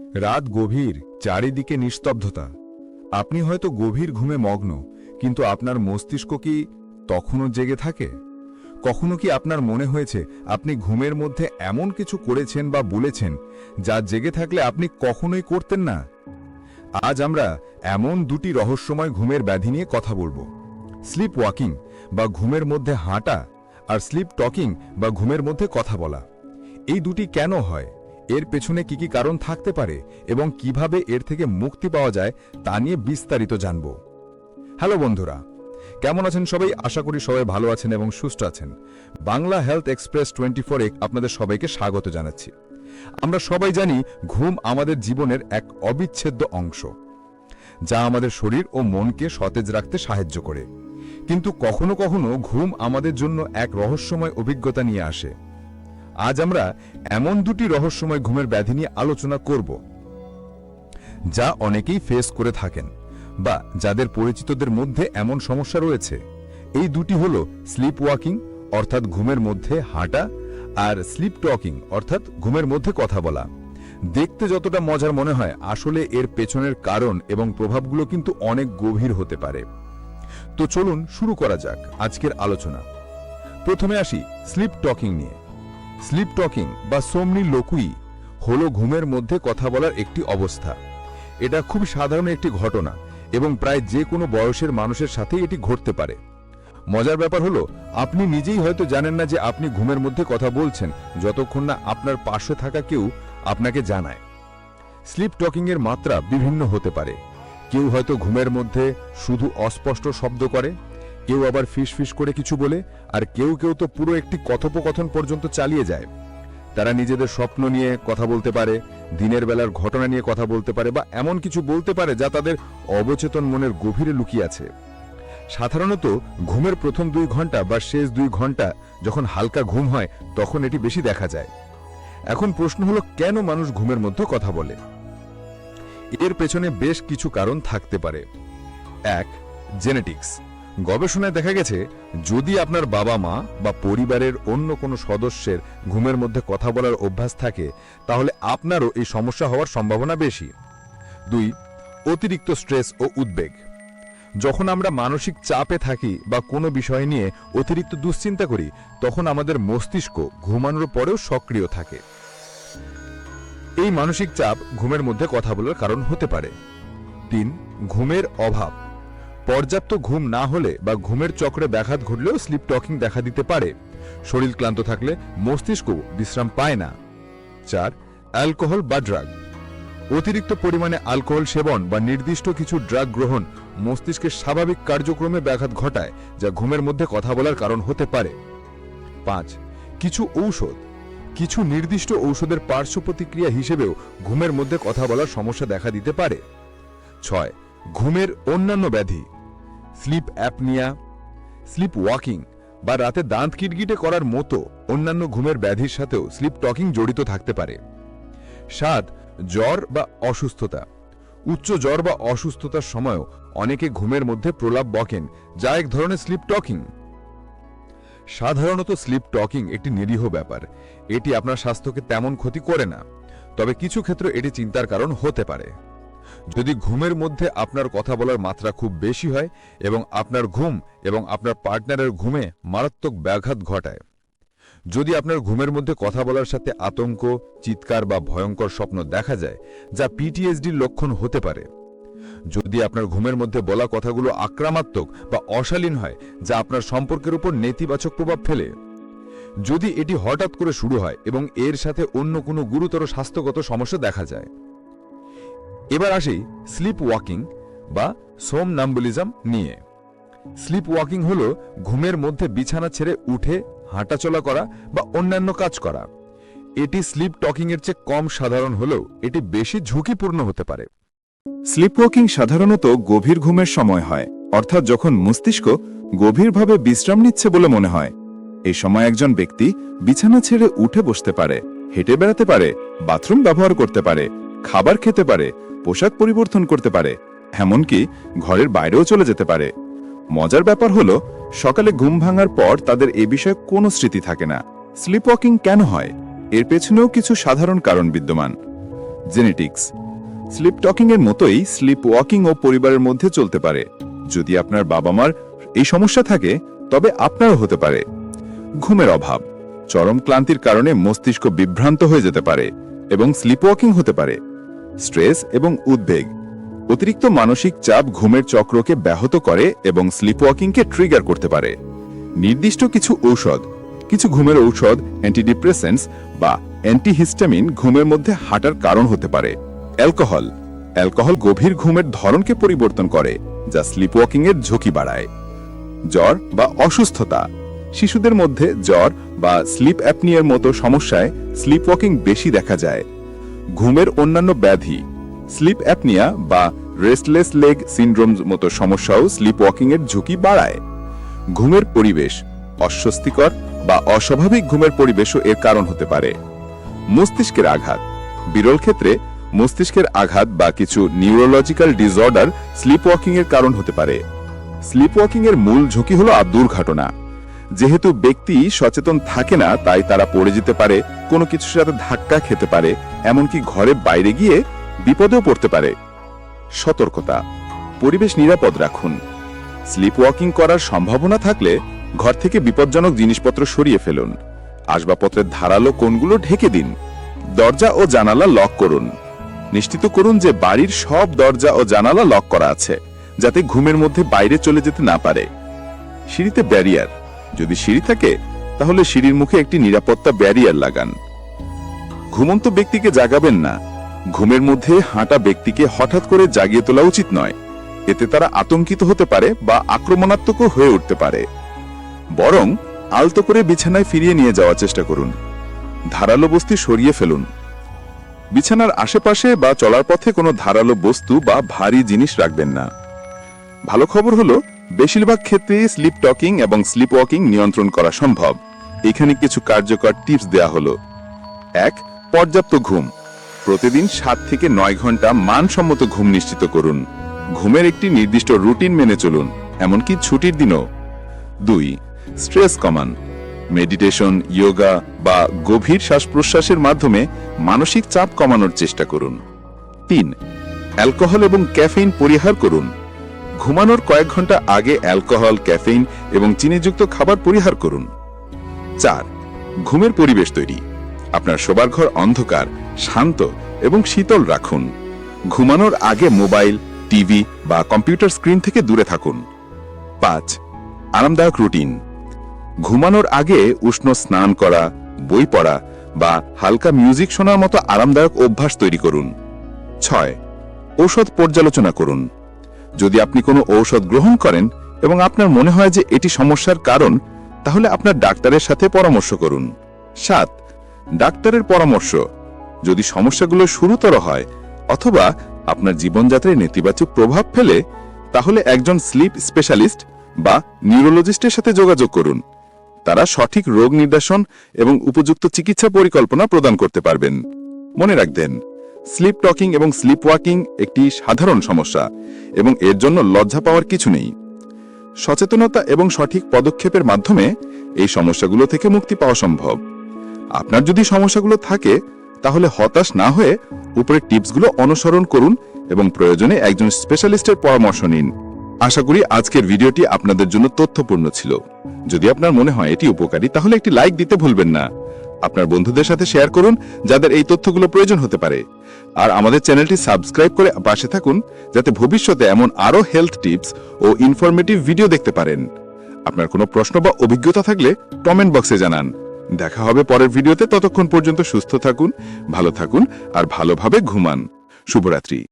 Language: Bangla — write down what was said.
রাত গভীর, চারিদিকে নিস্তব্ধতা। আপনি হয়তো গভীর ঘুমে মগ্ন, কিন্তু আপনার মস্তিষ্ক কি তখনও জেগে থাকে? কখনো কি আপনার মনে হয়েছে আপনি ঘুমের মধ্যে এমন কিছু করেছেন বা বলেছেন যা জেগে থাকলে আপনি কখনোই করতেন না? আজ আমরা এমন দুটি রহস্যময় ঘুমের ব্যাধি নিয়ে কথা বলব। স্লিপ ওয়াকিং বা ঘুমের মধ্যে হাঁটা আর স্লিপ টকিং বা ঘুমের মধ্যে কথা বলা। এই দুটি কেন হয়? এর পেছনে কি কি কারণ থাকতে পারে এবং কীভাবে এর থেকে মুক্তি পাওয়া যায়, তা নিয়ে বিস্তারিত জানব। হ্যালো বন্ধুরা, কেমন আছেন সবাই? আশা করি সবাই ভালো আছেন এবং সুস্থ আছেন। Bangla health express twenty four আপনাদের সবাইকে স্বাগত জানাচ্ছি। আমরা সবাই জানি, ঘুম আমাদের জীবনের এক অবিচ্ছেদ্য অংশ, যা আমাদের শরীর ও মনকে সতেজ রাখতে সাহায্য করে। কিন্তু কখনো কখনো ঘুম আমাদের জন্য এক রহস্যময় অভিজ্ঞতা নিয়ে আসে। আজ আমরা এমন দুটি রহস্যময় ঘুমের ব্যাধি নিয়ে আলোচনা করব, যা অনেকেই ফেস করে থাকেন বা যাদের পরিচিতদের মধ্যে এমন সমস্যা রয়েছে। এই দুটি হল স্লিপ ওয়াকিং অর্থাৎ ঘুমের মধ্যে হাঁটা, আর স্লিপ টকিং অর্থাৎ ঘুমের মধ্যে কথা বলা। দেখতে যতটা মজার মনে হয়, আসলে এর পেছনের কারণ এবং প্রভাবগুলো কিন্তু অনেক গভীর হতে পারে। তো চলুন শুরু করা যাক আজকের আলোচনা। প্রথমে আসি স্লিপ টকিং নিয়ে। স্লিপ টকিং বা সোমনি লোকুই হলো ঘুমের মধ্যে কথা বলার একটি অবস্থা। এটা খুব সাধারণ একটি ঘটনা এবং প্রায় যে কোনো বয়সের মানুষের সাথেই এটি ঘটতে পারে। মজার ব্যাপার হলো, আপনি নিজেই হয়তো জানেন না যে আপনি ঘুমের মধ্যে কথা বলছেন যতক্ষণ না আপনার পাশে থাকা কেউ আপনাকে জানায়। স্লিপ টকিং এর মাত্রা বিভিন্ন হতে পারে। কেউ হয়তো ঘুমের মধ্যে শুধু অস্পষ্ট শব্দ করে কেউ আবার ফিস ফিস করে কিছু বলে, আর কেউ কেউ তো পুরো একটি কথোপকথন পর্যন্ত চালিয়ে যায়। তারা নিজেদের স্বপ্ন নিয়ে কথা বলতে পারে, দিনের বেলার ঘটনা নিয়ে কথা বলতে পারে, বা এমন কিছু বলতে পারে যা তাদের অবচেতন মনের গভীরে লুকিয়ে আছে। সাধারণত ঘুমের প্রথম দুই ঘণ্টা বা শেষ দুই ঘণ্টা যখন হালকা ঘুম হয়, তখন এটি বেশি দেখা যায়। এখন প্রশ্ন হলো, কেন মানুষ ঘুমের মধ্যে কথা বলে? এর পেছনে বেশ কিছু কারণ থাকতে পারে। এক, জেনেটিক্স। গবেষণায় দেখা গেছে, যদি আপনার বাবা মা বা পরিবারের অন্য কোনো সদস্যের ঘুমের মধ্যে কথা বলার অভ্যাস থাকে, তাহলে আপনারও এই সমস্যা হওয়ার সম্ভাবনা বেশি। দুই, অতিরিক্ত স্ট্রেস ও উদ্বেগ। যখন আমরা মানসিক চাপে থাকি বা কোনো বিষয় নিয়ে অতিরিক্ত দুশ্চিন্তা করি, তখন আমাদের মস্তিষ্ক ঘুমানোর পরেও সক্রিয় থাকে। এই মানসিক চাপ ঘুমের মধ্যে কথা বলার কারণ হতে পারে। তিন, ঘুমের অভাব। পর্যাপ্ত ঘুম না হলে বা ঘুমের চক্রে ব্যাঘাত ঘটলেও স্লিপ টকিং দেখা দিতে পারে। শরীর ক্লান্ত থাকলে মস্তিষ্ক বিশ্রাম পায় না। চার অ্যালকোহল বা ড্রাগ অতিরিক্ত পরিমাণে অ্যালকোহল সেবন বা নির্দিষ্ট কিছু ড্রাগ গ্রহণ মস্তিষ্কের স্বাভাবিক কার্যক্রমে ব্যাঘাত ঘটায়, যা ঘুমের মধ্যে কথা বলার কারণ হতে পারে। পাঁচ, কিছু ঔষধ। কিছু নির্দিষ্ট ঔষধের পার্শ্ব প্রতিক্রিয়া হিসেবেও ঘুমের মধ্যে কথা বলার সমস্যা দেখা দিতে পারে। ছয়, ঘুমের অন্যান্য ব্যাধি। স্লিপ অ্যাপনিয়া স্লিপ ওয়াকিং বা রাতে দাঁত কিটকিটে করার মতো অন্যান্য ঘুমের ব্যাধির সাথেও স্লিপ টকিং জড়িত থাকতে পারে। সাত, জ্বর বা অসুস্থতা। উচ্চ জ্বর বা অসুস্থতার সময়ও অনেকে ঘুমের মধ্যে প্রলাপ বকেন, যা এক ধরনের স্লিপ টকিং সাধারণত স্লিপ টকিং একটি নিরীহ ব্যাপার। এটি আপনার স্বাস্থ্যকে তেমন ক্ষতি করে না, তবে কিছু ক্ষেত্রে এটি চিন্তার কারণ হতে পারে। যদি ঘুমের মধ্যে আপনার কথা বলার মাত্রা খুব বেশি হয় এবং আপনার ঘুম এবং আপনার পার্টনারের ঘুমে মারাত্মক ব্যাঘাত ঘটায়। যদি আপনার ঘুমের মধ্যে কথা বলার সাথে আতঙ্ক, চিৎকার বা ভয়ঙ্কর স্বপ্ন দেখা যায়, যা পিটিএসডির লক্ষণ হতে পারে। যদি আপনার ঘুমের মধ্যে বলা কথাগুলো আক্রামাত্মক বা অশালীন হয়, যা আপনার সম্পর্কের উপর নেতিবাচক প্রভাব ফেলে। যদি এটি হঠাৎ করে শুরু হয় এবং এর সাথে অন্য কোনো গুরুতর স্বাস্থ্যগত সমস্যা দেখা যায়। এবার আসি স্লিপ ওয়াকিং বা সোমনাম্বুলিজম নিয়ে। স্লিপ ওয়াকিং হল ঘুমের মধ্যে বিছানা ছেড়ে উঠে, হাঁটাচলা করা বা অন্যান্য কাজ করা। এটি স্লিপ টকিং এর চেয়ে কম সাধারণ হলেও এটি বেশি ঝুঁকিপূর্ণ হতে পারে। স্লিপওয়াকিং সাধারণত গভীর ঘুমের সময় হয়, অর্থাৎ যখন মস্তিষ্ক গভীরভাবে বিশ্রাম নিচ্ছে বলে মনে হয়। এই সময় একজন ব্যক্তি বিছানা ছেড়ে উঠে বসতে পারে, হেঁটে বেড়াতে পারে, বাথরুম ব্যবহার করতে পারে, খাবার খেতে পারে পোশাক পরিবর্তন করতে পারে, এমনকি ঘরের বাইরেও চলে যেতে পারে। মজার ব্যাপার হলো, সকালে ঘুম ভাঙার পর তাদের এ বিষয়ে কোনো স্মৃতি থাকে না। স্লিপ ওয়াকিং কেন হয়? এর পেছনেও কিছু সাধারণ কারণ বিদ্যমান। জেনেটিক্স। স্লিপ টকিং এর মতোই স্লিপ ওয়াকিং ও পরিবারের মধ্যে চলতে পারে। যদি আপনার বাবা মার এই সমস্যা থাকে, তবে আপনারও হতে পারে। ঘুমের অভাব। চরম ক্লান্তির কারণে মস্তিষ্ক বিভ্রান্ত হয়ে যেতে পারে এবং স্লিপ ওয়াকিং হতে পারে। স্ট্রেস এবং উদ্বেগ। অতিরিক্ত মানসিক চাপ ঘুমের চক্রকে ব্যাহত করে এবং স্লিপ ওয়াকিংকে ট্রিগার করতে পারে। নির্দিষ্ট কিছু ঔষধ, কিছু ঘুমের ঔষধ অ্যান্টিডিপ্রেসেন্টস বা অ্যান্টিহিস্টামিন ঘুমের মধ্যে হাঁটার কারণ হতে পারে। অ্যালকোহল অ্যালকোহল গভীর ঘুমের ধরনকে পরিবর্তন করে, যা স্লিপ ওয়াকিং এর ঝুঁকি বাড়ায়। জ্বর বা অসুস্থতা, শিশুদের মধ্যে জ্বর বা স্লিপ অ্যাপনিয়ার মতো সমস্যায় স্লিপ ওয়াকিং বেশি দেখা যায়। ঘুমের অন্যান্য ব্যাধি স্লিপ অ্যাপনিয়া বা রেস্টলেস লেগ সিন্ড্রোম মতো সমস্যাও স্লিপ ওয়াকিং এর ঝুঁকি বাড়ায়। ঘুমের পরিবেশ অস্বস্তিকর বা অস্বাভাবিক ঘুমের পরিবেশও এর কারণ হতে পারে। মস্তিষ্কের আঘাত, বিরল ক্ষেত্রে মস্তিষ্কের আঘাত বা কিছু নিউরোলজিক্যাল ডিসঅর্ডার স্লিপ ওয়াকিং এর কারণ হতে পারে। স্লিপ ওয়াকিং এর মূল ঝুঁকি হলো দুর্ঘটনা যেহেতু ব্যক্তি সচেতন থাকে না, তাই তারা পড়ে যেতে পারে, কোনো কিছুর সাথে ধাক্কা খেতে পারে, এমনকি ঘরে বাইরে গিয়ে বিপদেও পড়তে পারে। সতর্কতা। পরিবেশ নিরাপদ রাখুন। স্লিপ ওয়াকিং করার সম্ভাবনা থাকলে ঘর থেকে বিপজ্জনক জিনিসপত্র সরিয়ে ফেলুন। আসবাবপত্রের ধারালো কোণগুলো ঢেকে দিন। দরজা ও জানালা লক করুন। নিশ্চিত করুন যে বাড়ির সব দরজা ও জানালা লক করা আছে, যাতে ঘুমের মধ্যে বাইরে চলে যেতে না পারে। সিঁড়িতে ব্যারিয়ার। যদি সিঁড়ি থাকে, তাহলে সিঁড়ির মুখে একটি নিরাপত্তা ব্যারিয়ার লাগান। ঘুমন্ত ব্যক্তিকে জাগাবেন না। ঘুমের মধ্যে হাঁটা ব্যক্তিকে হঠাৎ করে জাগিয়ে তোলা উচিত নয়। এতে তারা আতঙ্কিত হতে পারে বা আক্রমণাত্মকও হয়ে উঠতে পারে। বরং আলতো করে বিছানায় ফিরিয়ে নিয়ে যাওয়ার চেষ্টা করুন। ধারালো বস্তি সরিয়ে ফেলুন। বিছানার আশেপাশে বা চলার পথে কোনো ধারালো বস্তু বা ভারী জিনিস রাখবেন না। ভালো খবর হলো বেশিরভাগ ক্ষেত্রে স্লিপ টকিং এবং স্লিপ ওয়াকিং নিয়ন্ত্রণ করা সম্ভব। এখানে কিছু কার্যকর টিপস দেয়া হলো। এক, পর্যাপ্ত ঘুম। প্রতিদিন সাত থেকে নয় ঘণ্টা মানসম্মত ঘুম নিশ্চিত করুন। ঘুমের একটি নির্দিষ্ট রুটিন মেনে চলুন, এমনকি ছুটির দিনও। দুই স্ট্রেস কমান। মেডিটেশন ইয়োগা বা গভীর শ্বাস প্রশ্বাসের মাধ্যমে মানসিক চাপ কমানোর চেষ্টা করুন। তিন অ্যালকোহল এবং ক্যাফেইন পরিহার করুন। ঘুমানোর কয়েক ঘণ্টা আগে অ্যালকোহল, ক্যাফেইন এবং চিনিযুক্ত খাবার পরিহার করুন। চার, ঘুমের পরিবেশ তৈরি। আপনার শোবার ঘর অন্ধকার, শান্ত এবং শীতল রাখুন। ঘুমানোর আগে মোবাইল, টিভি বা কম্পিউটার স্ক্রিন থেকে দূরে থাকুন। পাঁচ, আরামদায়ক রুটিন। ঘুমানোর আগে উষ্ণ স্নান করা, বই পড়া বা হালকা মিউজিক শোনার মতো আরামদায়ক অভ্যাস তৈরি করুন। ছয়, ঔষধ পর্যালোচনা করুন। যদি আপনি কোনো ঔষধ গ্রহণ করেন এবং আপনার মনে হয় যে এটি সমস্যার কারণ, তাহলে আপনার ডাক্তারের সাথে পরামর্শ করুন। সাত, ডাক্তারের পরামর্শ। যদি সমস্যাগুলো শুরুতর হয়, অথবা আপনার জীবনযাত্রায় নেতিবাচক প্রভাব ফেলে, তাহলে একজন স্লিপ স্পেশালিস্ট বা নিউরোলজিস্টের সাথে যোগাযোগ করুন। তারা সঠিক রোগ নির্দেশন এবং উপযুক্ত চিকিৎসা পরিকল্পনা প্রদান করতে পারবেন। মনে রাখবেন স্লিপ টকিং এবং স্লিপ ওয়াকিং একটি সাধারণ সমস্যা, এবং এর জন্য লজ্জা পাওয়ার কিছু নেই। সচেতনতা এবং সঠিক পদক্ষেপের মাধ্যমে এই সমস্যাগুলো থেকে মুক্তি পাওয়া সম্ভব। আপনার যদি সমস্যাগুলো থাকে, তাহলে হতাশ না হয়ে উপরের টিপসগুলো অনুসরণ করুন এবং প্রয়োজনে একজন স্পেশালিস্টের পরামর্শ নিন। আশা করি আজকের ভিডিওটি আপনাদের জন্য তথ্যপূর্ণ ছিল। যদি আপনার মনে হয় এটি উপকারী, তাহলে একটি লাইক দিতে ভুলবেন না। আপনার বন্ধুদের সাথে শেয়ার করুন, যাদের এই তথ্যগুলো প্রয়োজন হতে পারে। আর আমাদের চ্যানেলটি সাবস্ক্রাইব করে পাশে থাকুন, যাতে ভবিষ্যতে এমন আরও হেলথ টিপস ও ইনফরমেটিভ ভিডিও দেখতে পারেন। আপনার কোনো প্রশ্ন বা অভিজ্ঞতা থাকলে কমেন্ট বক্সে জানান। দেখা হবে পরের ভিডিওতে ততক্ষণ পর্যন্ত সুস্থ থাকুন, ভালো থাকুন, আর ভালোভাবে ঘুমান। শুভরাত্রি।